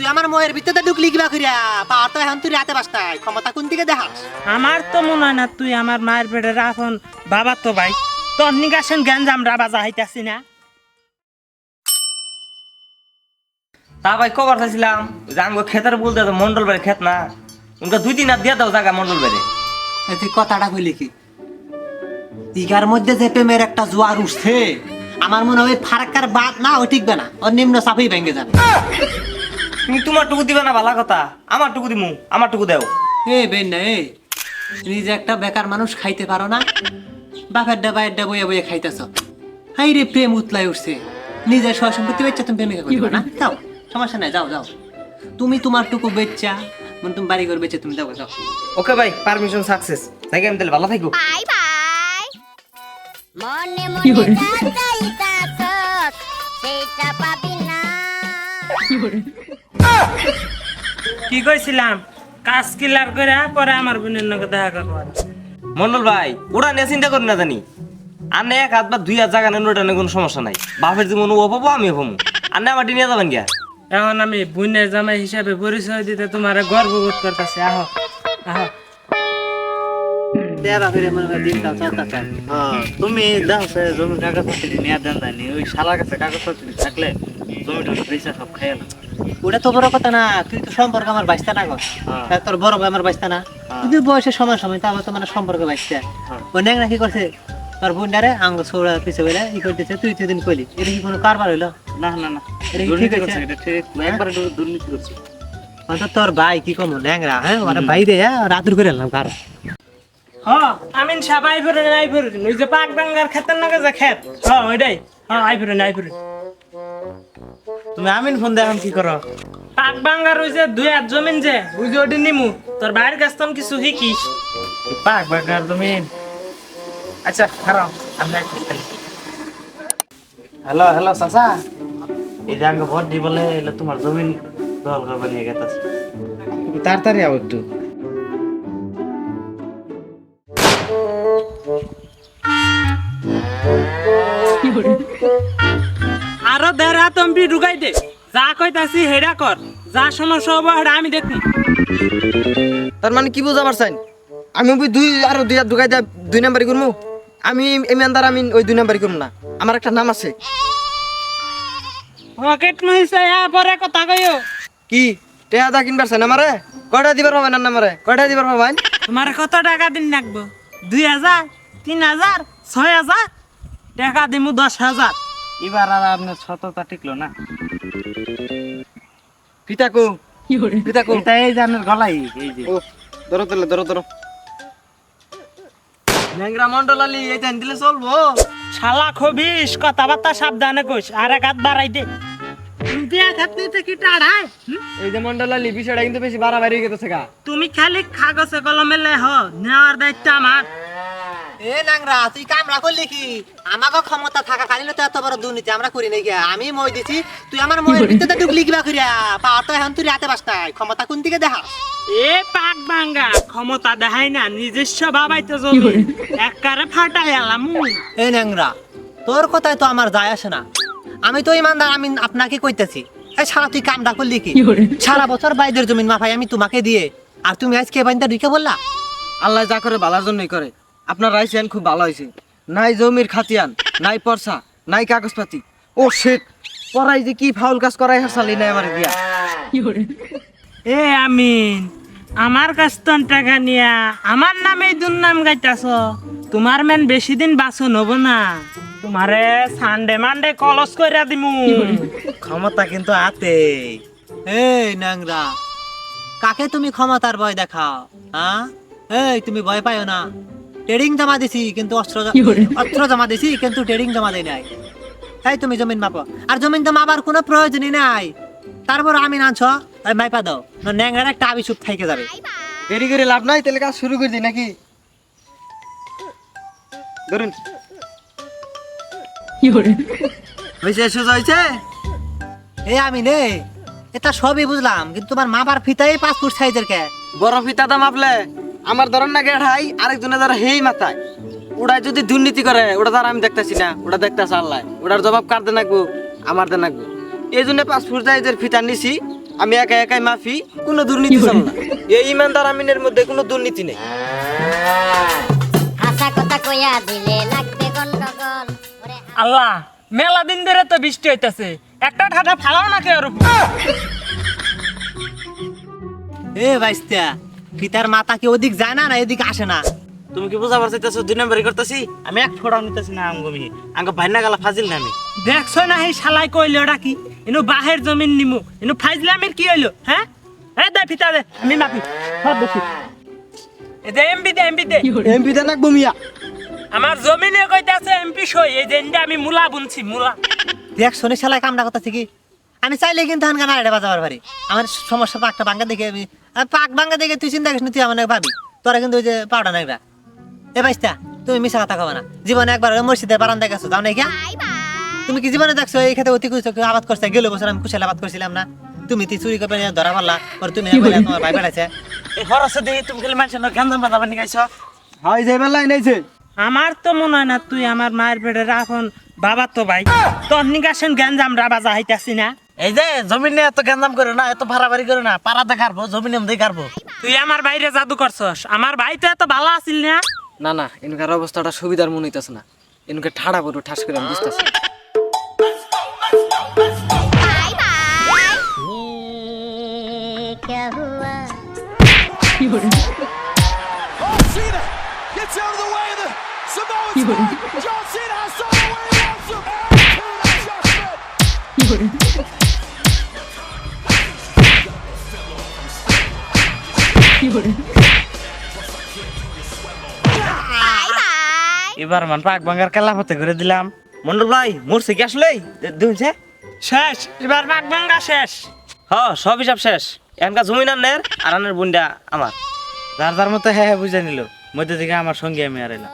তুই আমার ময়ের ভিতরে ঢুকলি কিবা করিয়া পাওয়ার তো এখন তুই রাতে বাসতাই ক্ষমতা কোন দিকে দেখাস? আমার তো মনে হয় না তুই আমার মায়ের পেটের এখন বাবা তো ভাই। তোর নিগাসন গ্যাঞ্জাম রাবা যাইতাছি না। তা ভাই কবার চাইছিলাম খেতের বলতে তো মন্ডল বাড়ি খেত না। উনকে দুই দিন আর দিয়ে দাও জায়গা মন্ডল বাড়ি তুই কথাটা কইলি কি? ইগার মধ্যে যে প্রেমের একটা জোয়ার উঠছে আমার মনে হয় ফারাক্কার বাদ না ওই টিকবে না। ওর নিম্ন চাপেই ভেঙে যাবে। তুমি তোমার টুকু দিবে না ভালো কথা। আমার টুকু দিমু আমার টুকু দেও। এ বেন না এ নিজে একটা বেকার মানুষ খাইতে পারো না বাপের ডা বাইর ডা বইয়া বইয়া খাইতেছ। হাই রে প্রেম উতলাই উঠছে। নিজের সয় সম্পত্তি বেচা তুমি প্রেমিকা করবে না? যাও সমস্যা নাই যাও যাও। তুমি তোমার টুকু বেচা মানে তুমি বাড়ি ঘর বেচে তুমি যাও যাও। ওকে ভাই পারমিশন সাকসেস তাই আমি তাহলে ভালো থাকব? Bye bye. মনে মনে চাইতাছস সেটা পাবি না। কি কইছিলাম? কাজ কিলার করে পরে আমার বোনের লগে দেখা করবার মন্ডল ভাই ওরা নিয়ে চিন্তা করি না জানি। আনে এক হাত বা দুই হাত জায়গা নেন ওটা নিয়ে কোনো সমস্যা নাই। বাপের জীবন ও পাবো আমি পাবো আনে আমার নিয়ে যাবেন গিয়া। এখন আমি বোনের জামাই হিসাবে পরিচয় দিতে তোমার গর্ববোধ করতেছি। আহ আহ। তুমি দাও সে জমি কাগজপত্র নিয়ে দেন জানি ওই শালার কাছে কাগজপত্র থাকলে জমিটা সব খাই না ওটা তো বড় কথা না তুই তো সম্পর্ক আমার বাইস্তা না গো। হ্যাঁ। তোর বড় ভাই আমার বাইস্তা না। হ্যাঁ। কিন্তু বয়সের সময় সময় তো আমার তো মানে সম্পর্ক বাইস্তা হ্যাঁ। ও ন্যাংরা কি করছে? তোর বোনটারে আঙ্গ ছোড়া পিছে বলে ই করতেছে তুই তুই দিন কইলি। এটা কি কোনো কারবার হইল? না না না। এটা ঠিক আছে? এটা ঠিক। একবারে দুর্নীতি করছে। অন্তত তোর ভাই কি কম ন্যাংরা হ্যাঁ? ওরা ভাই রে রাতুর করে এলাম কারও। হ আমিন সাহেব আই ফিরে আই ফিরে ওই যে পাক ডাঙ্গার খেতের নাগে যে খেত। হ ওইটাই। হ্যাঁ আই ফিরে আই ফিরে তুমি আমিন ফোন দেখুন কি করো? পাক বাঙ্গার ওই যে দুই হাত জমিন যে যে ওটি নিমু। তোর বাইরের কাছ থেকে কিছু শিখিস। পাক বাঙ্গার তুমি আচ্ছা খারাপ। আমরা হ্যালো হ্যালো চাচা। এই যে আমাকে ভোট দিবলে তোমার জমিন দল করবে নিয়ে গেছে তাড়াতাড়ি আও একটু। অম্পি ঢুকাই দে। যা কইতাছি হেডা কর। যা সমস্যা হব হেডা আমি দেখি তার মানে কি বুঝা পারছেন আমি ওই দুই আর দুই হাত ঢুকাই দেয় দুই নাম্বারই করব আমি ইমানদার আমি ওই দুই নাম্বারই করব না। আমার একটা নাম আছে। পকেট মহিষা পরে কথা কইও। কি? টেহা দা কিনবার চাই আমারে? কয়টা দিবার পাবেন না আমারে? কয়টা দিবার পাবেন তোমার কত টাকা দিন লাগবো? দুই হাজার তিন হাজার ছয় হাজার? টাকা দিমু দশ হাজার। এবার আর আপনার সততা টিকলো না। পিতা কো পিতা কো এটা এই জানের গলাই এই যে। ও ধরো তাহলে ধরো ধরো। ন্যাংরা মন্ডল আলী এই টাইম দিলে চলবো। শালা খবিস কথাবার্তা সাবধানে কইস আর এক হাত বাড়াই দে। তুমি এক হাত নিতে কি টাড়ায়? এই যে মন্ডল আলী বিষয়টা কিন্তু বেশি বাড়াবাড়ি গেছে গা। তুমি খালি কাগজে কলমে লেহ নেওয়ার দায়িত্ব আমার। এ ন্যাংরা তুই কামরা করলি কি আমাকে ক্ষমতা থাকা কালিলে তো এত বড় দুর্নীতি আমরা করি নাই আমি মই দিছি তুই আমার ময়ের ভিতরে ঢুকলি কিবা করিয়া পাওয়ার তো এখন তুই রাতে বাসতাই ক্ষমতা কোন দিকে দেখাস? এ পাক বাঙ্গা ক্ষমতা দেখাই না নিজস্ব বাবাই তো জমি। একবারে ফাটাই এলাম এই ন্যাংরা তোর কথায় তো আমার যায় আসে না। আমি তো ইমানদার আমি আপনাকে কইতেছি। এই সারা তুই কামটা করলি কি সারা বছর বাইদের জমিন মাফাই আমি তোমাকে দিয়ে। আর তুমি আজকে বাইন্দা ঢুকে বললা আল্লাহ যা করে ভালার জন্যই করে। আপনার রাইছেন খুব ভালো হয়েছে। নাই জমির খাতিয়ান নাই পরসা নাই কাগজপাতি। ও শেট পড়াই যে কি ফাউল কাজ করাই হাসালি নাই আমার দিয়া। এ আমিন আমার কাছ তো টাকা নিয়া আমার নামেই দুর্নাম গাইতাছ। তোমার মেন বেশি দিন বাসন হব না। তোমারে সানডে মানডে কলস কইরা দিমু। ক্ষমতা কিন্তু আতে এই ন্যাংরা কাকে তুমি ক্ষমতার ভয় দেখাও হ্যাঁ? এই তুমি ভয় পাইও না। ট্রেডিং জমা দিছি কিন্তু অস্ত্র অস্ত্র জমা দিছি কিন্তু ট্রেডিং জমা দেই নাই। এই তুমি জমিন মাপো। আর জমিন তো মাপার কোনো প্রয়োজনই নাই। তারপর আমি আনছ এই মাইপা দাও না ন্যাংরার একটা আবিসুপ থাইকে যাবে। দেরি করে লাভ নাই তাহলে কাজ শুরু করে দিই নাকি? ধরুন। হয়েছে সোজা হয়েছে এই আমি নে এটা সবই বুঝলাম কিন্তু তোমার মাপার ফিতাই পাঁচ ফুট সাইজের কে? বড় ফিতা দাম আপলে আমার ধরন না গেট হাই আরেকজনের ধর হেই মাথায়। ওটা যদি দুর্নীতি করে ওটা তার আমি দেখতেছি না ওটা দেখতেছে আল্লাহ। ওটার জবাব কার দেন নাকবো আমার দেন নাকবো এই জন্য ফুট সাইজের ফিতা নিছি আমি একা একাই মাফি কোনো দুর্নীতি চলে না। এই ইমানদার আমিনের মধ্যে কোনো দুর্নীতি নেই। হাসা কথা কইয়া দিলে লাগবে গন্ডগোল। আল্লাহ মেলা দিন ধরে তো বৃষ্টি হইতাছে। একটা ঠাটা ফালাও না কে উপর। এ বাইস্তা পিতার মাথা কি ওদিক যায় না না এদিকে আসে না? তুমি কি বুঝা বুঝাবার চাইতেছো? দুই নম্বরই করতেছি? আমি এক ফোড়াও নিতেছি না আমগমি আঙ্গ ভাইনা গালা ফাজিল না আমি। দেখছ না এই শালাই কইলো ওটা কি? এনু বাহের জমিন নিমু। এনু ফাইজলামের কি হইল হ্যাঁ? এ দে ফিতা দে আমি মাপি। সব দেখি। এই যে এমপি দে এমপি দে। এমপি দেন না মিয়া। আমার জমিনে কইতাছে এমপি সই এই যে ইন্দা আমি মুলা বুনছি মুলা। দেখ শোনে শালায় কামটা কথা কি? আমি চাইলে কিন্তু হানকা না এটা বাজাবার পারি আমার সমস্যা পাকটা ভাঙ্গা দেখে আমি আর পাক ভাঙ্গা দেখে তুই চিন্তা করিস না, তুই আমার ভাবি। তোরা কিন্তু ওই যে পাউডার নাইবা। এ বাইস্তা তুমি মিশা কথা কবা না। জীবনে একবার ওই মসজিদের বারান্দায় গেছো যাও নাই কিয়া বাই বাই। তুমি কি জীবনে দেখছ এই খেতে অতি কুচো আবাদ করছে? গেল বছর আমি কুশাল আবাদ করছিলাম না। তুমি তুই চুরি করে ধরা পারলা পর তুমি তোমার ভাই বেড়াইছে। খরচে দেখি তুমি খালি মানুষের গান্ধাম বাঁধা বানি গাইছ হয় যে বেলায় নেইছে। আমার তো মনে হয় না তুই আমার মায়ের পেটে রাখন বাবা তো ভাই। তোর নিগাসন গ্যাঞ্জাম রাবা যাইতাছি না। এই যে জমিন নিয়ে এত গান্ধাম করে না এত ভাড়াবাড়ি করে না পাড়াতে কাটবো জমিন এমনি কাটবো তুই আমার বাইরে জাদু করছস। আমার ভাই তো এত ভালো আছিল না? না না এনকার অবস্থাটা সুবিধার মনে হইতেছে না। এনকে ঠাড়া করো ঠাস করে আমি বুঝতেছি। बाय এবার মান পাক ভাঙ্গার কালা হতে করে দিলাম। মন্ডল ভাই মরছে কি আসলেই? দেখছে শেষ এবার পাক ভাঙ্গা শেষ। হ সব হিসাব শেষ। এখানকার জমিন আনের আর আনের বুনটা আমার। যার যার মতো হ্যাঁ হ্যাঁ বুঝে নিল। মধ্যে থেকে আমার সঙ্গে আমি আর এলাম।